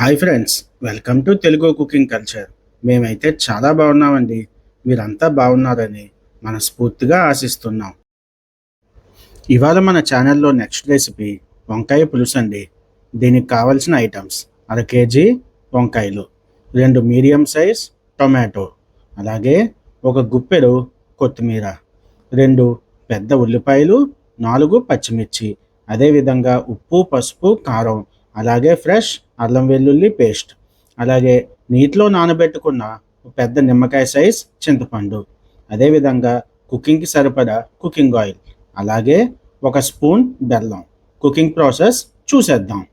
Hi friends welcome to Telugu cooking culture. మేమైతే చాలా బాగున్నామండి. మీరంతా బాగున్నారని మనస్ఫూర్తిగా ఆశిస్తున్నాం. ఇవాళ మన ఛానల్లో నెక్స్ట్ రెసిపీ వంకాయ పులుసు అండి. దీనికి కావలసిన ఐటమ్స్ అర కేజీ వంకాయలు రెండు మీడియం సైజ్ టొమాటో అలాగే ఒక గుప్పెడు కొత్తిమీర రెండు పెద్ద ఉల్లిపాయలు నాలుగు పచ్చిమిర్చి అదేవిధంగా ఉప్పు పసుపు కారం అలాగే ఫ్రెష్ అల్లం వెల్లుల్లి పేస్ట్. అలాగే నీటిలో నానబెట్టుకున్న పెద్ద నిమ్మకాయ సైజ్ చింతపండు. అదేవిధంగా కుకింగ్కి సరిపడా కుకింగ్ ఆయిల్. అలాగే ఒక స్పూన్ బెల్లం. కుకింగ్ ప్రాసెస్ చూసేద్దాం.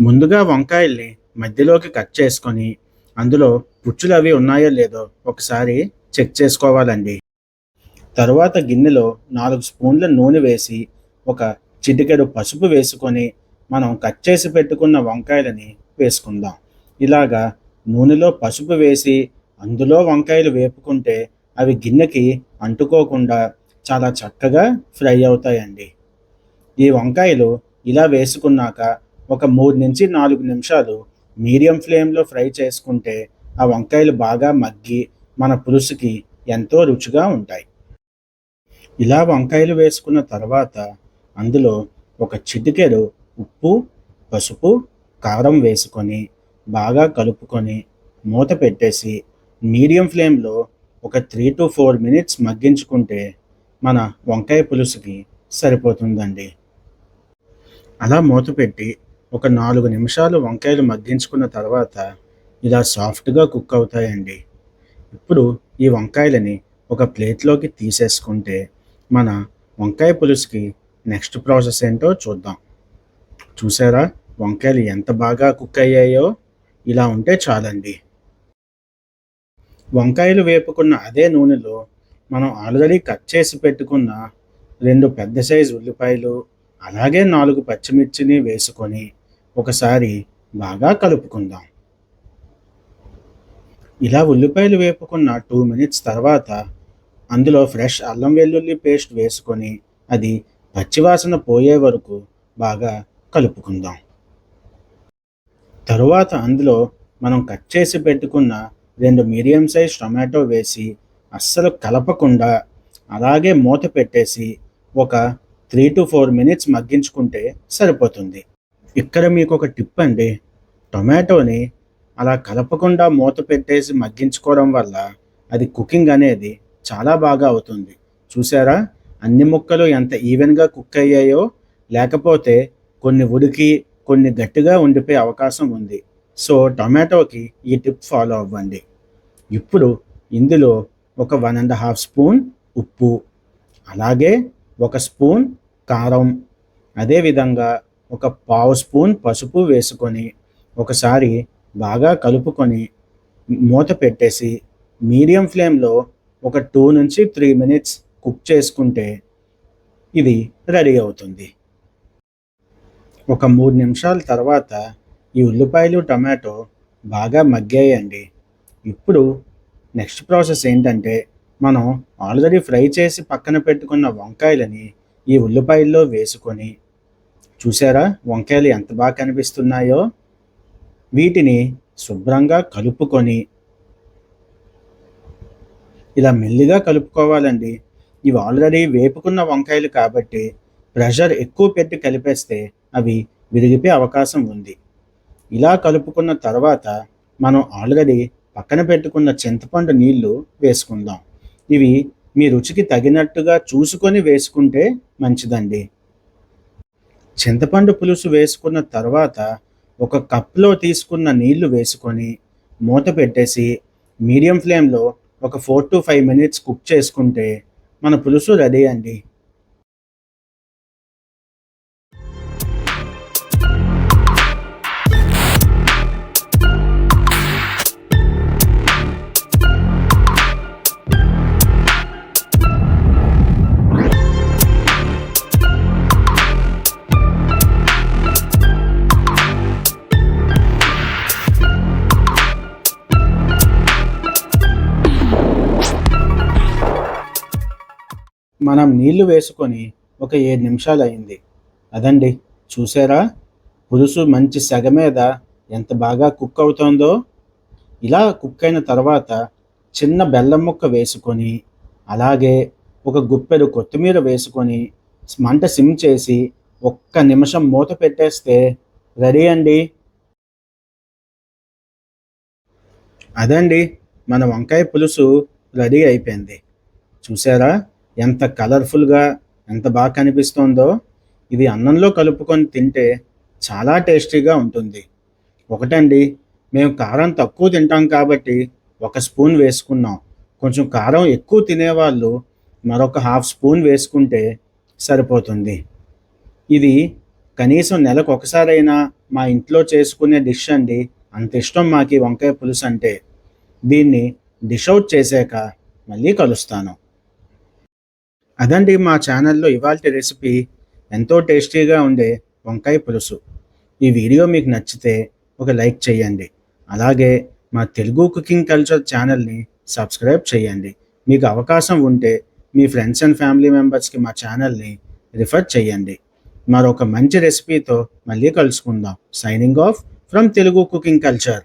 ముందుగా వంకాయల్ని మధ్యలోకి కట్ చేసుకొని అందులో పుచ్చులు అవి ఉన్నాయో లేదో ఒకసారి చెక్ చేసుకోవాలండి. తరువాత గిన్నెలో నాలుగు స్పూన్ల నూనె వేసి ఒక చిటికెడు పసుపు వేసుకొని మనం కట్ చేసి పెట్టుకున్న వంకాయలని వేసుకుందాం. ఇలాగా నూనెలో పసుపు వేసి అందులో వంకాయలు వేపుకుంటే అవి గిన్నెకి అంటుకోకుండా చాలా చక్కగా ఫ్రై అవుతాయండి. ఈ వంకాయలు ఇలా వేసుకున్నాక ఒక మూడు నుంచి నాలుగు నిమిషాలు మీడియం ఫ్లేమ్లో ఫ్రై చేసుకుంటే ఆ వంకాయలు బాగా మగ్గి మన పులుసుకి ఎంతో రుచిగా ఉంటాయి. ఇలా వంకాయలు వేసుకున్న తర్వాత అందులో ఒక చిటికెడు ఉప్పు పసుపు కారం వేసుకొని బాగా కలుపుకొని మూత పెట్టేసి మీడియం ఫ్లేమ్లో ఒక త్రీ టు ఫోర్ మినిట్స్ మగ్గించుకుంటే మన వంకాయ పులుసుకి సరిపోతుందండి. అలా మూత పెట్టి ఒక నాలుగు నిమిషాలు వంకాయలు మగ్గించుకున్న తర్వాత ఇలా సాఫ్ట్గా కుక్ అవుతాయండి. ఇప్పుడు ఈ వంకాయలని ఒక ప్లేట్లోకి తీసేసుకుంటే మన వంకాయ పులుసుకి నెక్స్ట్ ప్రాసెస్ ఏంటో చూద్దాం. చూసారా? వంకాయలు ఎంత బాగా కుక్ అయ్యాయో? ఇలా ఉంటే చాలండి. వంకాయలు వేపుకున్న అదే నూనెలో మనం ఆల్రెడీ కట్ చేసి పెట్టుకున్న రెండు పెద్ద సైజు ఉల్లిపాయలు అలాగే నాలుగు పచ్చిమిర్చిని వేసుకొని ఒకసారి బాగా కలుపుకుందాం. ఇలా ఉల్లిపాయలు వేపుకున్న టూ మినిట్స్ తర్వాత అందులో ఫ్రెష్ అల్లం వెల్లుల్లి పేస్ట్ వేసుకొని అది పచ్చివాసన పోయే వరకు బాగా కలుపుకుందాం. తరువాత అందులో మనం కట్ చేసి పెట్టుకున్న రెండు మీడియం సైజ్ టొమాటో వేసి అస్సలు కలపకుండా అలాగే మూత పెట్టేసి ఒక త్రీ టు ఫోర్ మినిట్స్ మగ్గించుకుంటే సరిపోతుంది. ఇక్కడ మీకు ఒక టిప్ అండి. టొమాటోని అలా కలపకుండా మూత పెట్టేసి మగ్గించుకోవడం వల్ల అది కుకింగ్ అనేది చాలా బాగా అవుతుంది. చూసారా? అన్ని ముక్కలు ఎంత ఈవెన్గా కుక్ అయ్యాయో లేకపోతే కొన్ని ఉడికి కొన్ని గట్టిగా ఉండిపోయే అవకాశం ఉంది. సో టొమాటోకి ఈ టిప్ ఫాలో అవ్వండి. ఇప్పుడు ఇందులో ఒక వన్ అండ్ హాఫ్ స్పూన్ ఉప్పు అలాగే ఒక స్పూన్ కారం అదేవిధంగా ఒక పావు స్పూన్ పసుపు వేసుకొని ఒకసారి బాగా కలుపుకొని మూత పెట్టేసి మీడియం ఫ్లేమ్లో ఒక టూ నుంచి త్రీ మినిట్స్ కుక్ చేసుకుంటే ఇది రెడీ అవుతుంది. ఒక మూడు నిమిషాల తర్వాత ఈ ఉల్లిపాయలు టమాటో బాగా మగ్గాయండి. ఇప్పుడు నెక్స్ట్ ప్రాసెస్ ఏంటంటే మనం ఆల్రెడీ ఫ్రై చేసి పక్కన పెట్టుకున్న వంకాయలని ఈ ఉల్లిపాయల్లో వేసుకొని చూసారా వంకాయలు ఎంత బాగా కనిపిస్తున్నాయో? వీటిని శుభ్రంగా కలుపుకొని ఇలా మెల్లిగా కలుపుకోవాలండి. ఇవి ఆల్రెడీ వేపుకున్న వంకాయలు కాబట్టి ప్రెషర్ ఎక్కువ పెట్టి కలిపేస్తే అవి విరిగిపోయే అవకాశం ఉంది. ఇలా కలుపుకున్న తర్వాత మనం ఆల్రెడీ పక్కన పెట్టుకున్న చింతపండు నీళ్ళు వేసుకుందాం. ఇవి మీ రుచికి తగినట్టుగా చూసుకొని వేసుకుంటే మంచిదండి. చింతపండు పులుసు వేసుకున్న తర్వాత ఒక కప్లో తీసుకున్న నీళ్ళు వేసుకొని మూత పెట్టేసి మీడియం ఫ్లేమ్లో ఒక four to five minutes cook చేసుకుంటే మన పులుసు రెడీ అండి. మనం నీళ్ళు వేసుకొని ఒక ఏడు నిమిషాలు అయింది అదండి చూసారా? పులుసు మంచి సెగ మీద ఎంత బాగా కుక్ అవుతోందో. ఇలా కుక్ అయిన తర్వాత చిన్న బెల్లం ముక్క వేసుకొని అలాగే ఒక గుప్పెడు కొత్తిమీర వేసుకొని మంట సిమ్ చేసి ఒక్క నిమిషం మూత పెట్టేస్తే రెడీ అండి. అదండి మన వంకాయ పులుసు రెడీ అయిపోయింది. చూసారా? ఎంత కలర్ఫుల్గా ఎంత బాగా కనిపిస్తోందో ఇది అన్నంలో కలుపుకొని తింటే చాలా టేస్టీగా ఉంటుంది. ఒకటండి మేము కారం తక్కువ తింటాం కాబట్టి ఒక స్పూన్ వేసుకున్నాం. కొంచెం కారం ఎక్కువ తినేవాళ్ళు మరొక హాఫ్ స్పూన్ వేసుకుంటే సరిపోతుంది. ఇది కనీసం నెలకు ఒకసారైనా మా ఇంట్లో చేసుకునే డిష్ అండి. అంత ఇష్టం మాకు వంకాయ పులుసు అంటే. దీన్ని డిష్ అవుట్ చేశాక మళ్ళీ కలుస్తాను. అదండి మా ఛానల్లో ఇవాళ రెసిపీ. ఎంతో టేస్టీగా ఉండే వంకాయ పులుసు. ఈ వీడియో మీకు నచ్చితే ఒక లైక్ చేయండి. అలాగే మా తెలుగు కుకింగ్ కల్చర్ ఛానల్ని సబ్స్క్రైబ్ చేయండి. మీకు అవకాశం ఉంటే మీ ఫ్రెండ్స్ అండ్ ఫ్యామిలీ మెంబర్స్కి మా ఛానల్ని రిఫర్ చేయండి. మరొక మంచి రెసిపీతో మళ్ళీ కలుసుకుందాం. Signing off from Telugu cooking culture.